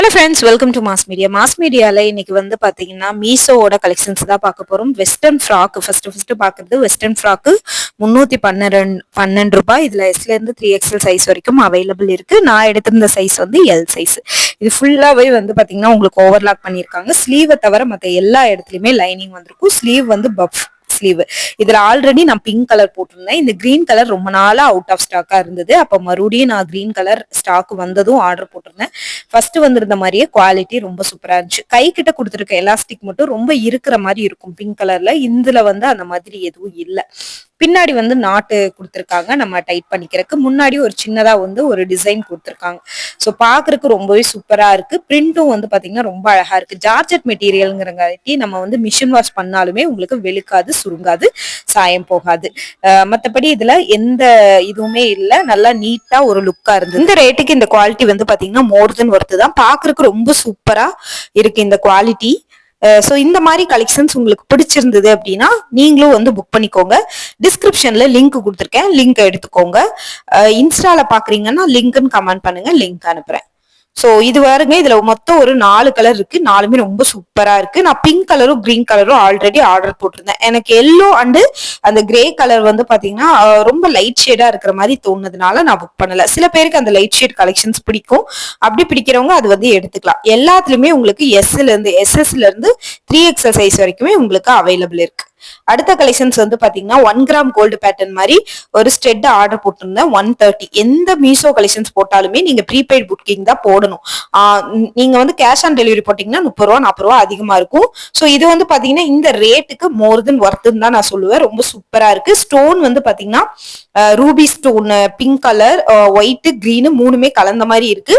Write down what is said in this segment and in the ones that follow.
Hello friends welcome to mass media mass மீடியாவில் இன்னைக்கு வந்து பார்த்தீங்கன்னா மீசோவோட கலெக்ஷன்ஸ் தான் பார்க்க போகிறோம் வெஸ்டர்ன் ஃப்ராக் ஃபர்ஸ்ட் ஃபர்ஸ்ட் பார்க்குறது வெஸ்டர்ன் ஃப்ராக்கு முந்நூற்றி பன்னிரெண்டு பன்னெண்டு ரூபாய். இதில் எஸ்லேருந்து த்ரீ எக்ஸ்எல் சைஸ் வரைக்கும் அவைலபிள் இருக்குது நான் எடுத்திருந்த சைஸ் வந்து எல் சைஸ் இது ஃபுல்லாகவே வந்து பார்த்தீங்கன்னா உங்களுக்கு ஓவர்லாக் பண்ணியிருக்காங்க. ஸ்லீவை தவிர மற்ற எல்லா இடத்துலையுமே லைனிங் வந்திருக்கும். ஸ்லீவ் வந்து பஃப் ஸ்லீவ் இதுல ஆல்ரெடி நான் பிங்க் கலர் போட்டிருந்தேன். இந்த கிரீன் கலர் ரொம்ப நாளா அவுட் ஆஃப் ஸ்டாக்கா இருந்தது. அப்ப மறுபடியும் நான் கிரீன் கலர் ஸ்டாக் வந்ததும் ஆர்டர் போட்டிருந்தேன். ஃபர்ஸ்ட் வந்திருந்த மாதிரியே குவாலிட்டி ரொம்ப சூப்பரா இருந்துச்சு. கை கிட்ட கொடுத்துருக்க எலாஸ்டிக் மட்டும் ரொம்ப இருக்கிற மாதிரி இருக்கும் பிங்க் கலர்ல இதுல வந்து அந்த மாதிரி எதுவும் இல்லை. பின்னாடி வந்து நாட்டு கொடுத்துருக்காங்க. நம்ம டைட் பண்ணிக்கிறதுக்கு முன்னாடி ஒரு சின்னதாக வந்து ஒரு டிசைன் கொடுத்துருக்காங்க. ஸோ பாக்குறதுக்கு ரொம்பவே சூப்பராக இருக்குது பிரிண்டும் வந்து பார்த்தீங்கன்னா ரொம்ப அழகாக இருக்குது ஜார்ஜெட் மெட்டீரியலுங்கிறங்காட்டி நம்ம வந்து மிஷின் வாஷ் பண்ணாலுமே உங்களுக்கு வெளுக்காது சுருங்காது சாயம் போகாது. மற்றபடி இதில் எந்த இதுவுமே இல்லை. நல்லா நீட்டாக ஒரு லுக்காக இருந்தது. இந்த ரேட்டுக்கு இந்த குவாலிட்டி வந்து பார்த்தீங்கன்னா மோர் தென் ஒர்த்து தான். பார்க்குறக்கு ரொம்ப சூப்பராக இருக்குது இந்த குவாலிட்டி ஸோ இந்த மாதிரி கலெக்ஷன்ஸ் உங்களுக்கு பிடிச்சிருந்தது அப்படின்னா நீங்களும் வந்து புக் பண்ணிக்கோங்க. டிஸ்கிரிப்ஷன்ல லிங்க் கொடுத்துருக்கேன். லிங்க் எடுத்துக்கோங்க. இன்ஸ்டால பாக்குறீங்கன்னா லிங்க்னு கமெண்ட் பண்ணுங்க. லிங்க் அனுப்புறேன். ஸோ இது வருங்க இதுல மொத்தம் ஒரு நாலு கலர் இருக்கு. நாலுமே ரொம்ப சூப்பரா இருக்கு. நான் பிங்க் கலரும் கிரீன் கலரும் ஆல்ரெடி ஆர்டர் போட்டிருந்தேன். எனக்கு எல்லோ அண்டு அந்த கிரே கலர் வந்து பாத்தீங்கன்னா ரொம்ப லைட் ஷேடா இருக்கிற மாதிரி தோணுனதுனால நான் புக் பண்ணல. சில பேருக்கு அந்த லைட் ஷேட் கலெக்ஷன்ஸ் பிடிக்கும். அப்படி பிடிக்கிறவங்க அது வந்து எடுத்துக்கலாம். எல்லாத்துலயுமே உங்களுக்கு எஸ்ல இருந்து எஸ்எஸ்ல இருந்து த்ரீ எக்ஸசைஸ் வரைக்குமே உங்களுக்கு அவைலபிள் இருக்கு. அடுத்த கலெக்ஷன்ஸ் வந்து பாத்தீங்கன்னா ஒன் கிராம் கோல்டு பேட்டர்ன் மாதிரி ஒரு ஸ்டெட் ஆர்டர் போட்டிருந்தேன் ஒன் தேர்ட்டி எந்த மீஷோ கலெக்ஷன்ஸ் போட்டாலுமே நீங்க ப்ரீபெய்ட் புக்கிங் தான் போடணும். நீங்க வந்து கேஷ் ஆன் டெலிவரி போட்டீங்கன்னா முப்பது ரூபா நாற்பது ரூபா அதிகமா இருக்கும். ஸோ இது வந்து பாத்தீங்கன்னா இந்த ரேட்டுக்கு மோர் தென் ஒர்த்துன்னு தான் நான் சொல்லுவேன். ரொம்ப சூப்பரா இருக்கு. ஸ்டோன் வந்து பாத்தீங்கன்னா ruby stone pink colour white green மூணுமே கலந்த மாதிரி இருக்கு.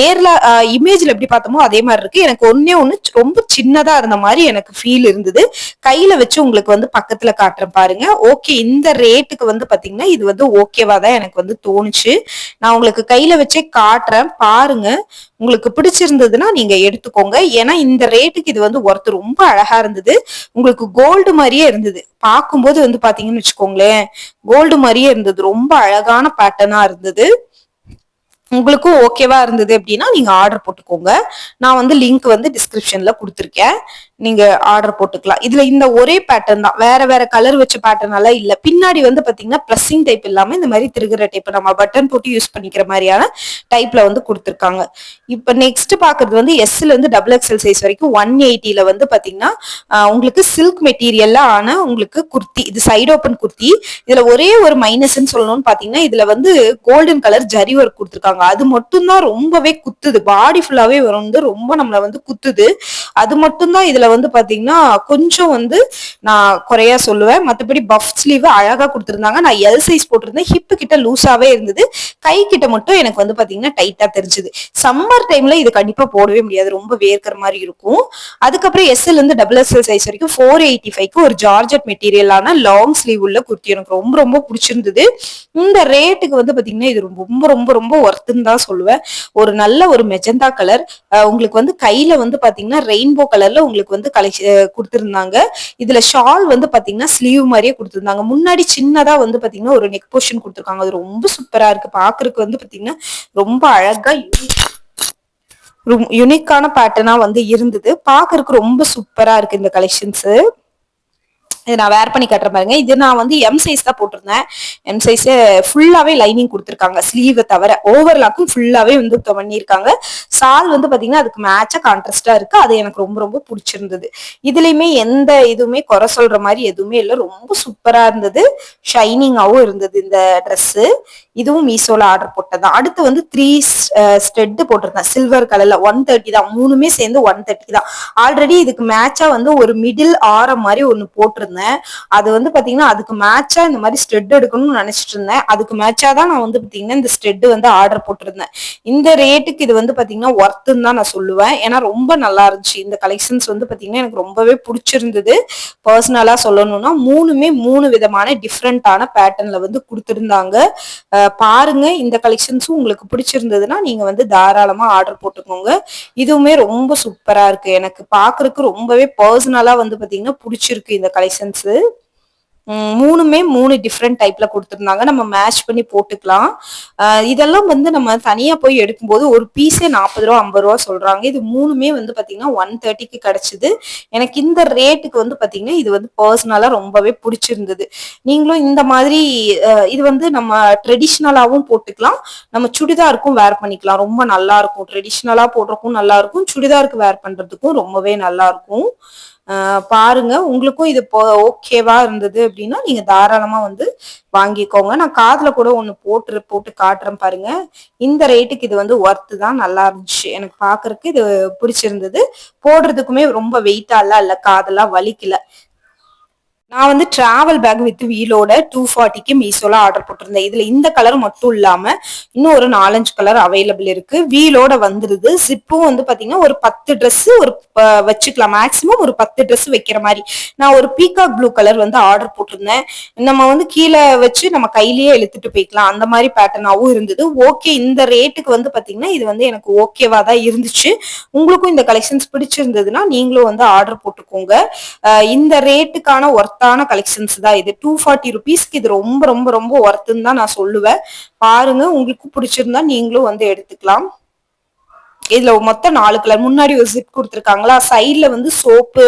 நேர்ல இமேஜ்ல எப்படி பார்த்தோமோ அதே மாதிரி இருக்கு. எனக்கு ஒன்னே ஒன்னு ரொம்ப சின்னதா இருந்த மாதிரி எனக்கு ஃபீல் இருந்தது. கையில வச்சு உங்களுக்கு வந்து பக்கத்துல காட்டுறேன் பாருங்க. ஓகே இந்த ரேட்டுக்கு வந்து பாத்தீங்கன்னா இது வந்து ஓகேவா தான் எனக்கு வந்து தோணுச்சு. நான் உங்களுக்கு கையில வச்சே காட்டுறேன். பாருங்க. உங்களுக்கு பிடிச்சிருந்ததுன்னா நீங்க எடுத்துக்கோங்க. ஏன்னா இந்த ரேட்டுக்கு இது வந்து ஒருத்தர் ரொம்ப அழகா இருந்தது. உங்களுக்கு கோல்டு மாதிரியே இருந்தது. பார்க்கும்போது வந்து பாத்தீங்கன்னு வச்சுக்கோங்களேன். கோல்டு மாதிரியே இருந்தது. ரொம்ப அழகான பேட்டர்னா இருந்தது. உங்களுக்கும் ஓகேவா இருந்தது அப்படின்னா நீங்க ஆர்டர் போட்டுக்கோங்க. நான் வந்து லிங்க் வந்து டிஸ்கிரிப்ஷன்ல கொடுத்துருக்கேன். நீங்க ஆர்டர் போட்டுக்கலாம். இதுல இந்த ஒரே பேட்டர்ன் தான். வேற வேற கலர் வச்ச பேட்டர்ன் எல்லாம் இல்ல. பின்னாடி வந்து பாத்தீங்கன்னா பிளஸிங் டைப் இல்லாம இந்த மாதிரி திருகிற டைப் நம்ம பட்டன் போட்டு யூஸ் பண்ணிக்கிற மாதிரியான டைப்ல வந்து கொடுத்துருக்காங்க. இப்ப நெக்ஸ்ட் பாக்குறது வந்து எஸ்ல இருந்து டபுள் எக்ஸ்எல் சைஸ் வரைக்கும் ஒன் எயிட்டில வந்து பாத்தீங்கன்னா உங்களுக்கு சில்க் மெட்டீரியல்ல ஆன உங்களுக்கு குர்த்தி இது சைடு ஓப்பன் குர்த்தி. இதுல ஒரே ஒரு மைனஸ்ன்னு சொல்லணும்னு பாத்தீங்கன்னா இதுல வந்து கோல்டன் கலர் ஜரி ஒர்க் கொடுத்துருக்காங்க. அது மட்டும்தான் ரொம்பவே குத்துது. பாடி ஃபுல்லாவே வந்து ரொம்ப நம்மள வந்து குத்துது. அது மட்டும்தான் இதுல வந்து பாத்தீங்கன்னா கொஞ்சம் வந்து நான் குறையா சொல்லுவேன். மத்தபடி பஃப் ஸ்லீவ் அழகா கொடுத்துருந்தாங்க. நான் எல் சைஸ் போட்டிருந்தேன். ஹிப்பு கிட்ட லூஸாவே இருந்தது. கை கிட்ட மட்டும் எனக்கு வந்து பாத்தீங்கன்னா டைட்டா தெரிஞ்சது. சம்மர் டைம்ல இது கண்டிப்பா போடவே முடியாது. ரொம்ப வேர்க்கிற மாதிரி இருக்கும். அதுக்கப்புறம் எஸ்எல் இருந்து டபுள் எஸ்எல் சைஸ் வரைக்கும் ஃபோர் எயிட்டி ஃபைவ்க்கு ஒரு ஜார்ஜெட் மெட்டீரியலான லாங் ஸ்லீவ் உள்ள குர்த்தி எனக்கு ரொம்ப ரொம்ப பிடிச்சிருந்தது. இந்த ரேட்டுக்கு வந்து பாத்தீங்கன்னா இது ரொம்ப ரொம்ப ரொம்ப ஒர்த்துன்னு தான் சொல்லுவேன். ஒரு நல்ல ஒரு மெஜந்தா கலர் உங்களுக்கு வந்து கையில வந்து பாத்தீங்கன்னா ரெயின்போ கலர்ல உங்களுக்கு வந்து கலெக்ஷன் கொடுத்துருந்தாங்க. இதுல ஷால் வந்து பாத்தீங்கன்னா ஸ்லீவ் மாதிரியே கொடுத்துருந்தாங்க. முன்னாடி சின்னதா வந்து பாத்தீங்கன்னா ஒரு நெக் போர்ஷன் கொடுத்துருக்காங்க. அது ரொம்ப சூப்பரா இருக்கு. பாக்குறதுக்கு வந்து பாத்தீங்கன்னா ரொம்ப அழகா யுனிக்கான பேட்டர்னா வந்து இருந்தது. பாக்குறதுக்கு ரொம்ப சூப்பரா இருக்கு இந்த கலெக்ஷன்ஸ் இது நான் வேர் பண்ணி கட்டுற பாருங்க. இது நான் வந்து எம் சைஸ் தான் போட்டிருந்தேன். எம் சைஸ் ஃபுல்லாவே லைனிங் கொடுத்துருக்காங்க. ஸ்லீவ் தவிர ஓவர்லாக்கும் ஃபுல்லாவே வந்து பண்ணியிருக்காங்க. சால் வந்து பாத்தீங்கன்னா அதுக்கு மேட்சா கான்ட்ராஸ்டா இருக்கு. அது எனக்கு ரொம்ப ரொம்ப பிடிச்சிருந்தது. இதுலயுமே எந்த இதுவுமே குறை சொல்ற மாதிரி எதுவுமே இல்லை. ரொம்ப சூப்பரா இருந்தது. ஷைனிங்காவும் இருந்தது இந்த ட்ரெஸ்ஸு இதுவும் மீசோல ஆர்டர் போட்டதான் அடுத்து வந்து த்ரீ ஸ்டெட் போட்டிருந்தேன். சில்வர் கலர்ல ஒன் தேர்ட்டி தான். மூணுமே சேர்ந்து ஒன் தேர்ட்டி தான். ஆல்ரெடி இதுக்கு மேட்சா வந்து ஒரு மிடில் ஆரம் மாதிரி ஒன்று போட்டிருந்தேன். அது வந்து பாத்தீங்கன்னா அதுக்கு மேட்சா இந்த மாதிரி ஸ்டெட் எடுக்கணும்னு நினைச்சிட்டு இருந்தேன். அதுக்கு மேட்சா தான் நான் வந்து பாத்தீங்கன்னா இந்த ஸ்டெட் வந்து ஆர்டர் போட்டிருந்தேன். இந்த ரேட்டுக்கு இது வந்து பாத்தீங்கன்னா ஒர்த்துன்னு தான் நான் சொல்லுவேன். ஏன்னா ரொம்ப நல்லா இருந்துச்சு. இந்த கலெக்ஷன்ஸ் வந்து பாத்தீங்கன்னா எனக்கு ரொம்பவே பிடிச்சிருந்தது. பர்சனலா சொல்லணும்னா மூணுமே மூணு விதமான டிஃப்ரெண்டான பேட்டர்ன்ல வந்து கொடுத்துருந்தாங்க. பாருங்க. இந்த கலெக்ஷன்ஸும் உங்களுக்கு பிடிச்சிருந்ததுன்னா நீங்க வந்து தாராளமா ஆர்டர் போட்டுக்கோங்க. இதுவுமே ரொம்ப சூப்பரா இருக்கு. எனக்கு பாக்குறதுக்கு ரொம்பவே பர்சனலா வந்து பாத்தீங்கன்னா பிடிச்சிருக்கு இந்த கலெக்ஷன்ஸ் மூணுமே மூணு டிஃப்ரெண்ட் டைப்ல கொடுத்துருந்தாங்க. நம்ம மேட்ச் பண்ணி போட்டுக்கலாம். இதெல்லாம் வந்து நம்ம தனியா போய் எடுக்கும்போது ஒரு பீஸே நாற்பது ரூபா ஐம்பது ரூபா சொல்றாங்க. இது மூணுமே வந்து பாத்தீங்கன்னா ஒன் தேர்ட்டிக்கு கிடைச்சது. எனக்கு இந்த ரேட்டுக்கு வந்து பாத்தீங்கன்னா இது வந்து பர்சனலா ரொம்பவே பிடிச்சிருந்தது. நீங்களும் இந்த மாதிரி இது வந்து நம்ம ட்ரெடிஷ்னலாவும் போட்டுக்கலாம். நம்ம சுடிதாருக்கும் வேர் பண்ணிக்கலாம். ரொம்ப நல்லா இருக்கும். ட்ரெடிஷ்னலா போடுறதுக்கும் நல்லா இருக்கும். சுடிதாருக்கு வேர் பண்றதுக்கும் ரொம்பவே நல்லா இருக்கும். பாருங்க. உங்களுக்கும் இது ஓகேவா இருந்தது அப்படின்னா நீங்க தாராளமா வந்து வாங்கிக்கோங்க. நான் காதுல கூட ஒண்ணு போட்டு போட்டு காட்டுறேன் பாருங்க. இந்த ரேட்டுக்கு இது வந்து ஒர்த்து தான். நல்லா இருந்துச்சு. எனக்கு பாக்குறதுக்கு இது பிடிச்சிருந்தது. போடுறதுக்குமே ரொம்ப வெயிட்டா இல்ல இல்ல காதெல்லாம் வலிக்கல. நான் வந்து டிராவல் பேக் வித் வீலோட டூ ஃபார்ட்டிக்கு மீஷோல ஆர்டர் போட்டிருந்தேன். இதுல இந்த கலர் மட்டும் இல்லாம இன்னும் ஒரு நாலஞ்சு கலர் அவைலபிள் இருக்கு. வீலோட வந்துருது. சிப்பும் வந்து பாத்தீங்கன்னா ஒரு பத்து ட்ரெஸ் ஒரு வச்சுக்கலாம். மேக்ஸிமம் ஒரு பத்து ட்ரெஸ் வைக்கிற மாதிரி. நான் ஒரு பீகாக் ப்ளூ கலர் வந்து ஆர்டர் போட்டிருந்தேன். நம்ம வந்து கீழே வச்சு நம்ம கையிலேயே இழுத்துட்டு போய்க்கலாம். அந்த மாதிரி பேட்டர்னாவும் இருந்தது. ஓகே இந்த ரேட்டுக்கு வந்து பாத்தீங்கன்னா இது வந்து எனக்கு ஓகேவா தான் இருந்துச்சு. உங்களுக்கும் இந்த கலெக்ஷன்ஸ் பிடிச்சிருந்ததுன்னா நீங்களும் வந்து ஆர்டர் போட்டுக்கோங்க. இந்த ரேட்டுக்கான ஒர்த்தான கலெக்ஷன்ஸ் தான் இது. டூ ஃபார்ட்டி ருபீஸ்க்கு இது ரொம்ப ரொம்ப ரொம்ப ஒர்த்துன்னு தான் நான் சொல்லுவேன். பாருங்க உங்களுக்கு பிடிச்சிருந்தா நீங்களும் வந்து எடுத்துக்கலாம். இதுல மொத்தம் நாலு கலர் முன்னாடி ஒரு ஜிப் கொடுத்துருக்காங்களா? சைட்ல வந்து சோப்பு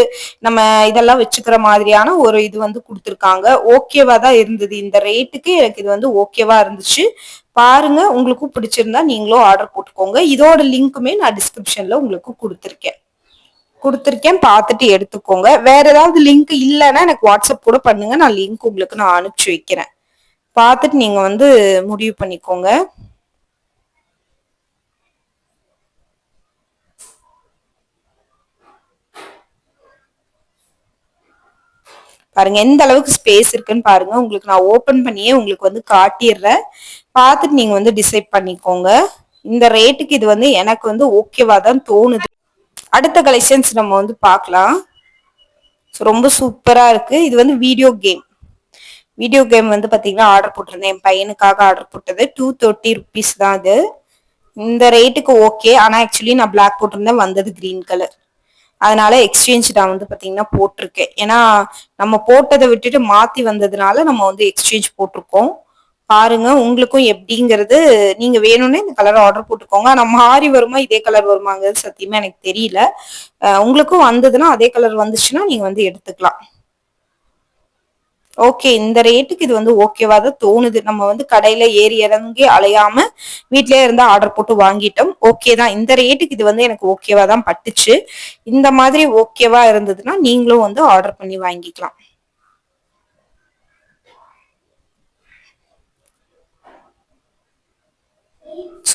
நம்ம இதெல்லாம் வச்சுக்கிற மாதிரியான ஒரு இது வந்து கொடுத்துருக்காங்க. ஓகேவா தான் இருந்தது. இந்த ரேட்டுக்கு எனக்கு இது வந்து ஓகேவா இருந்துச்சு. பாருங்க உங்களுக்கும் பிடிச்சிருந்தா நீங்களும் ஆர்டர் போட்டுக்கோங்க. இதோட லிங்க்குமே நான் டிஸ்கிரிப்ஷன்ல உங்களுக்கு கொடுத்துருக்கேன். கொடுத்துருக்கேன். பார்த்துட்டு எடுத்துக்கோங்க. வேற ஏதாவது லிங்க் இல்லைன்னா எனக்கு வாட்ஸ்அப் கூட பண்ணுங்க. நான் லிங்க் உங்களுக்கு நான் அனுப்பிச்சு வைக்கிறேன். பார்த்துட்டு நீங்க வந்து முடிவு பண்ணிக்கோங்க. பாருங்க எந்த அளவுக்கு ஸ்பேஸ் இருக்குன்னு பாருங்க. உங்களுக்கு நான் ஓபன் பண்ணியே உங்களுக்கு வந்து காட்டிடுறேன். பார்த்துட்டு நீங்க வந்து டிசைட் பண்ணிக்கோங்க. இந்த ரேட்டுக்கு இது வந்து எனக்கு வந்து ஓகேவா தான் தோணுது. அடுத்த கலெக்ஷன்ஸ் நம்ம வந்து பார்க்கலாம். ஸோ ரொம்ப சூப்பரா இருக்கு. இது வந்து வீடியோ கேம் வீடியோ கேம் வந்து பாத்தீங்கன்னா ஆர்டர் போட்டிருந்தேன். என் பையனுக்காக ஆர்டர் போட்டது. டூ தேர்ட்டி ருபீஸ் தான் அது. இந்த ரேட்டுக்கு ஓகே ஆனா ஆக்சுவலி நான் பிளாக் போட்டிருந்தேன். வந்தது கிரீன் கலர் அதனால எக்ஸ்சேஞ்ச் நான் வந்து பாத்தீங்கன்னா போட்டிருக்கேன். ஏன்னா நம்ம போட்டதை விட்டுட்டு மாத்தி வந்ததுனால நம்ம வந்து எக்ஸ்சேஞ்ச் போட்டிருக்கோம். பாருங்க உங்களுக்கும் எப்படிங்கிறது நீங்க வேணும்னு இந்த கலர் ஆர்டர் போட்டுக்கோங்க. ஆனா மாறி வருமா இதே கலர் வருமாங்கிறது சத்தியமா எனக்கு தெரியல. உங்களுக்கும் வந்ததுன்னா அதே கலர் வந்துச்சுன்னா நீங்க வந்து எடுத்துக்கலாம். ஓகே இந்த ரேட்டுக்கு இது வந்து ஓகேவா தான் தோணுது. நம்ம வந்து கடையில ஏறி இறங்கி அலையாம வீட்லயே இருந்தா ஆர்டர் போட்டு வாங்கிட்டோம். ஓகே தான். இந்த ரேட்டுக்கு இது வந்து எனக்கு ஓகேவா தான் பட்டுச்சு. இந்த மாதிரி ஓகேவா இருந்ததுன்னா நீங்களும் வந்து ஆர்டர் பண்ணி வாங்கிக்கலாம்.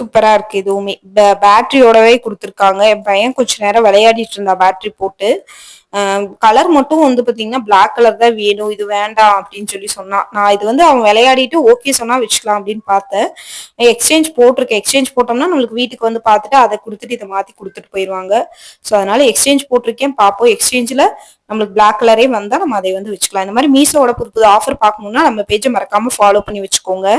சூப்பரா இருக்கு இதுவுமே பேட்டரியோடவே கொடுத்துருக்காங்க. என் பையன் கொஞ்ச நேரம் விளையாடிட்டு இருந்தா பேட்டரி போட்டு. கலர் மட்டும் வந்து பாத்தீங்கன்னா பிளாக் கலர் தான் வேணும். இது வேண்டாம் அப்படின்னு சொல்லி சொன்னான். நான் இது வந்து அவன் விளையாடிட்டு ஓகே சொன்னா வச்சுக்கலாம் அப்படின்னு பார்த்தேன். எக்ஸ்சேஞ்ச் போட்டிருக்கேன். எக்ஸ்சேஞ்ச் போட்டோம்னா நம்மளுக்கு வீட்டுக்கு வந்து பார்த்துட்டு அதை கொடுத்துட்டு இதை மாத்தி கொடுத்துட்டு போயிடுவாங்க ஸோ அதனால எக்ஸ்சேஞ்ச் போட்டிருக்கேன். பார்ப்போம். எக்ஸ்சேஞ்சில் நம்மளுக்கு பிளாக் கலரே வந்தா நம்ம அதை வந்து வச்சுக்கலாம். இந்த மாதிரி மீசோட புது புது ஆஃபர் பார்க்கணும்னா நம்ம பேஜை மறக்காம ஃபாலோ பண்ணி வச்சுக்கோங்க.